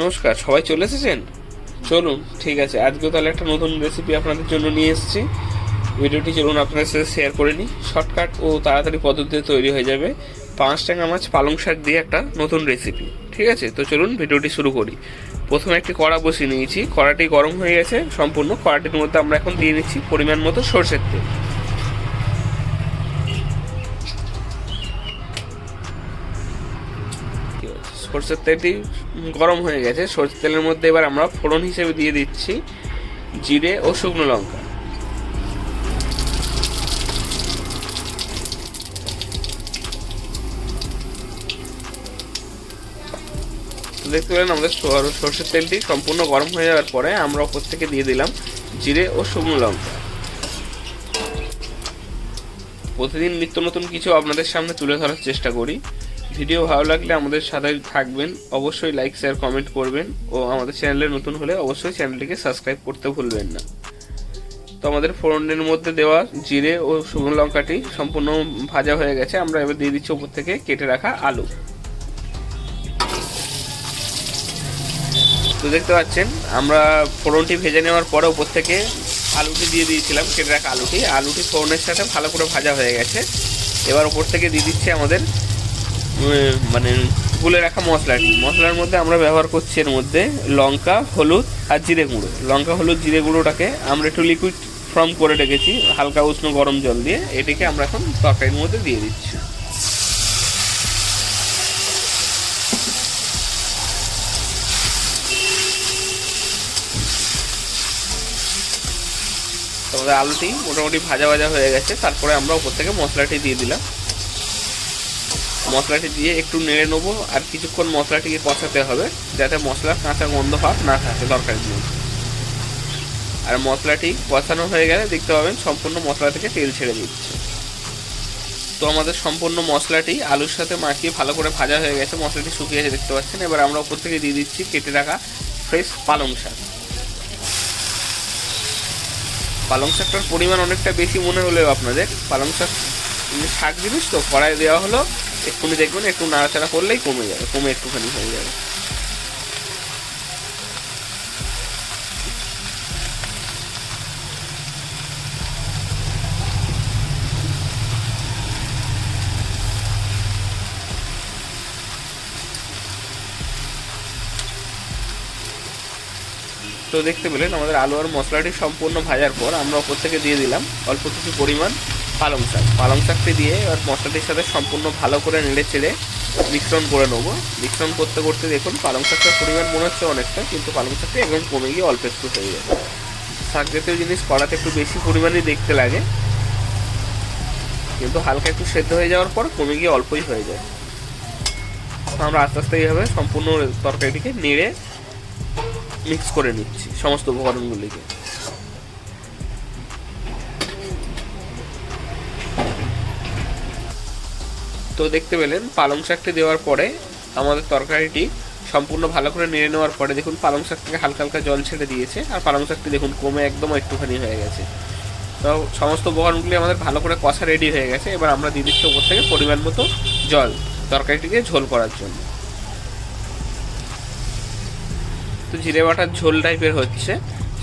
নমস্কার, সবাই চলে এসেছেন? চলুন, ঠিক আছে আজকে তাহলে একটা নতুন রেসিপি আপনাদের জন্য নিয়ে এসেছি। ভিডিওটি চলুন আপনাদের সাথে শেয়ার করে নিই। শর্টকাট ও তাড়াতাড়ি পদ্ধতিতে তৈরি হয়ে যাবে। পাঁচ টাকা মাছ, পালং শাক দিয়ে একটা নতুন রেসিপি ঠিক আছে? তো চলুন, ভিডিওটি শুরু করি। প্রথমে একটি কড়া বসিয়ে নিয়েছি। কড়াটি গরম হয়ে গেছে, সম্পূর্ণ কড়াটির মধ্যে আমরা এখন দিয়ে নিচ্ছি পরিমাণ মতো সর্ষের তেল ঠিক আছে। সর্ষের তেলটি গরম হয়ে গেছে। সর্ষের তেলের মধ্যে এবার আমরা ফোড়ন হিসেবে দিয়ে দিচ্ছি জিরে ও শুকনো লঙ্কা। দেখতে পেলেন আমাদের সর- সর্ষের তেলটি সম্পূর্ণ গরম হয়ে যাওয়ার পরে আমরা ওপর থেকে দিয়ে দিলাম জিরে ও শুকনো লঙ্কা। প্রতিদিন নিত্য নতুন কিছু আপনাদের সামনে তুলে ধরার চেষ্টা করি। ভিডিও ভালো লাগলে আমাদের সাথে থাকবেন। অবশ্যই লাইক শেয়ার কমেন্ট করবেন। ও আমাদের চ্যানেলে নতুন হলে অবশ্যই চ্যানেলটিকে সাবস্ক্রাইব করতে ভুলবেন না। তো আমাদের ফোড়নের মধ্যে দেওয়া জিরে ও শুকনো লঙ্কাটি সম্পূর্ণ ভাজা হয়ে গেছে। আমরা এবার দিয়ে দিচ্ছি উপর থেকে কেটে রাখা আলু। তো দেখতে পাচ্ছেন, আমরা ফোড়নটি ভেজে নেওয়ার পরে উপর থেকে আলুটি দিয়ে দিয়েছিলাম, কেটে রাখা আলুটি। আলুটি ফোড়নের সাথে ভালো করে ভাজা হয়ে গেছে। এবার উপর থেকে দিয়ে দিচ্ছি আমাদের মানে গুলে রাখা মশলাটি মশলার মধ্যে আমরা ব্যবহার করছি এর মধ্যে লঙ্কা, হলুদ আর জিরে গুঁড়ো। লঙ্কা, হলুদ, জিরে গুঁড়োটাকে আমরা একটু লিকুইড ফর্ম করে রেখেছি, হালকা উষ্ণ গরম জল দিয়ে। এটিকে আমরা এখন তরকারির মধ্যে দিয়ে দিচ্ছি। তো আমাদের আলুটি মোটামুটি ভাজা ভাজা হয়ে গেছে, তারপরে আমরা উপর থেকে মশলাটি দিয়ে দিলাম। মশলাটি দিয়ে একটু নেড়ে নেব আর কিছুক্ষণ মশলাটিকে কষাতে হবে, যাতে মশলার কাঁচা গন্ধ ভাব না থাকে তরকারির মধ্যে। আর মশলাটি কষানো হয়ে গেলে দেখতে পাবেন সম্পূর্ণ মশলা থেকে তেল ছেড়ে দিচ্ছে। তো আমাদের সম্পূর্ণ মশলাটি আলুর সাথে মাখিয়ে ভালো করে ভাজা হয়ে গেছে, মশলাটি শুকিয়ে গেছে দেখতে পাচ্ছেন। এবার আমরা উপর থেকে দিয়ে দিচ্ছি কেটে রাখা ফ্রেশ পালং শাক। পালং শাকটার পরিমাণ অনেকটা বেশি মনে হলেও আপনাদের, পালং শাক শাক জিনিস তো কড়াই দেওয়া হলো এক্ষুনি দেখবেন একটু নাড়াচাড়া করলেই কমে যাবে, কমে একটুখানি হয়ে যাবে। তো দেখতে পেলেন, আমাদের আলু আর মশলাটি সম্পূর্ণ ভাজার পর আমরা ওপর থেকে দিয়ে দিলাম অল্প কিছু পরিমাণ পালং শাক। পালং শাকটি দিয়ে এবার মশলাটির সাথে সম্পূর্ণ ভালো করে নেড়ে চেড়ে মিশ্রণ করে নেব। মিশ্রণ করতে করতে দেখুন পালং শাকটার পরিমাণ মনে হচ্ছে অনেকটা, কিন্তু পালং শাকটি একদম কমে গিয়ে অল্প একটু হয়ে যাবে শাক জাতীয় জিনিস করাতে একটু বেশি পরিমাণেই দেখতে লাগে। কিন্তু হালকা একটু সেদ্ধ হয়ে যাওয়ার পর কমে গিয়ে অল্পই হয়ে যায়। আমরা আস্তে আস্তে এইভাবে সম্পূর্ণ তরকারিটিকে নেড়ে মিক্স করে নিচ্ছি সমস্ত উপকরণগুলিকে। তো দেখতে পেলেন, পালং শাকটি দেওয়ার পরে আমাদের তরকারিটি সম্পূর্ণ ভালো করে নেড়ে নেওয়ার পরে দেখুন পালং শাক হালকা হালকা জল ছেড়ে দিয়েছে, আর পালং শাকটি দেখুন কমে একদম একটুখানি হয়ে গেছে। তো সমস্ত উপকরণগুলি আমাদের ভালো করে কষা রেডি হয়ে গেছে, এবার আমরা দিয়ে দিচ্ছি ওপর থেকে পরিমাণ মতো জল তরকারিটিকে ঝোল করার জন্য। তো জিরে বাটার ঝোল টাইপের হচ্ছে,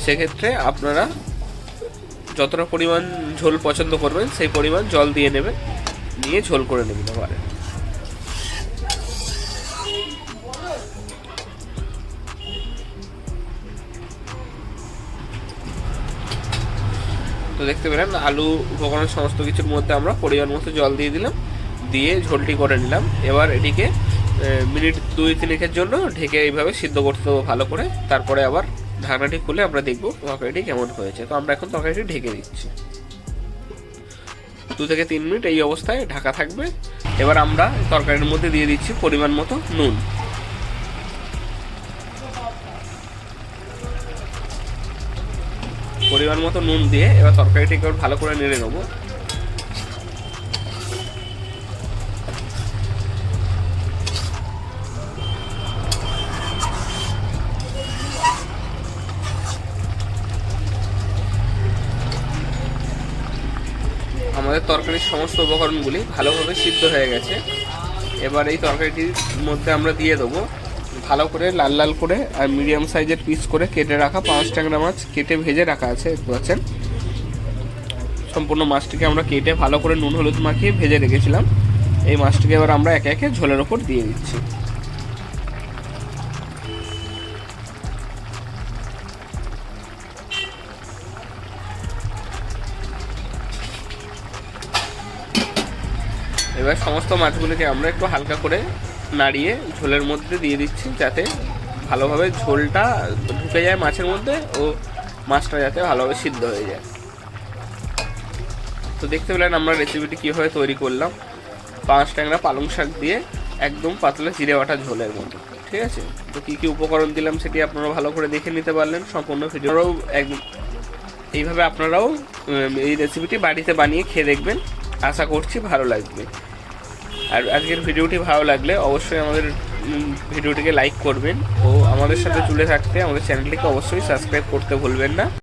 সেক্ষেত্রে আপনারা যতটা পরিমাণ ঝোল পছন্দ করবেন, সেই পরিমাণ জল দিয়ে নেবেন। নিয়ে ঝোল করে নেবেন পারে তো দেখতে পেলেন আলু উপকরণ সমস্ত কিছুর মধ্যে আমরা পরিমাণ মতো জল দিয়ে দিলাম, দিয়ে ঝোলটি করে নিলাম। এবার এটিকে মিনিট দুই তিনেকের জন্য ঢেকে এইভাবে সিদ্ধ করতে হবে ভালো করে। তারপরে আবার ঢাকনাটি খুলে আমরা দেখব তরকারিটি কেমন হয়েছে। তো আমরা এখন তরকারিটি ঢেকে দিচ্ছি। দু থেকে তিন মিনিট এই অবস্থায় ঢাকা থাকবে। এবার আমরা তরকারির মধ্যে দিয়ে দিচ্ছি পরিমাণ মতো নুন। পরিমাণ মতো নুন দিয়ে এবার তরকারিটিকে ভালো করে নেড়ে নেব আমাদের তরকারির সমস্ত উপকরণগুলি ভালোভাবে সিদ্ধ হয়ে গেছে। এবার এই তরকারিটির মধ্যে আমরা দিয়ে দেবো ভালো করে লাল লাল করে আর মিডিয়াম সাইজের পিস করে কেটে রাখা পাঁচ ট্যাংরা মাছ কেটে ভেজে রাখা আছে, দেখতে পাচ্ছেন? সম্পূর্ণ মাছটিকে আমরা কেটে ভালো করে নুন, হলুদ মাখিয়ে ভেজে রেখেছিলাম। এই মাছটিকে এবার আমরা একে একে ঝোলের ওপর দিয়ে দিচ্ছি। এবার সমস্ত মাছগুলোকে আমরা একটু হালকা করে নাড়িয়ে ঝোলের মধ্যে দিয়ে দিচ্ছি যাতে ভালোভাবে ঝোলটা ঢুকে যায় মাছের মধ্যে ও মাছটা যাতে ভালোভাবে সিদ্ধ হয়ে যায়। তো দেখতে পেলেন আমরা রেসিপিটি কীভাবে তৈরি করলাম। পাঁচ ট্যাংরা পালং শাক দিয়ে একদম পাতলা জিরে বাটা ঝোলের মতো, ঠিক আছে? তো কী কী উপকরণ দিলাম সেটি আপনারা ভালো করে দেখে নিতে পারলেন সম্পূর্ণ ভিডিওটাও একদম এইভাবে আপনারাও এই রেসিপিটি বাড়িতে বানিয়ে খেয়ে দেখবেন। আশা করছি ভালো লাগবে। আর আজকের ভিডিওটি ভালো লাগলে অবশ্যই আমাদের ভিডিওটিকে লাইক করবেন ও আমাদের সাথে জুড়ে থাকতে আমাদের চ্যানেলটিকে অবশ্যই সাবস্ক্রাইব করতে ভুলবেন না।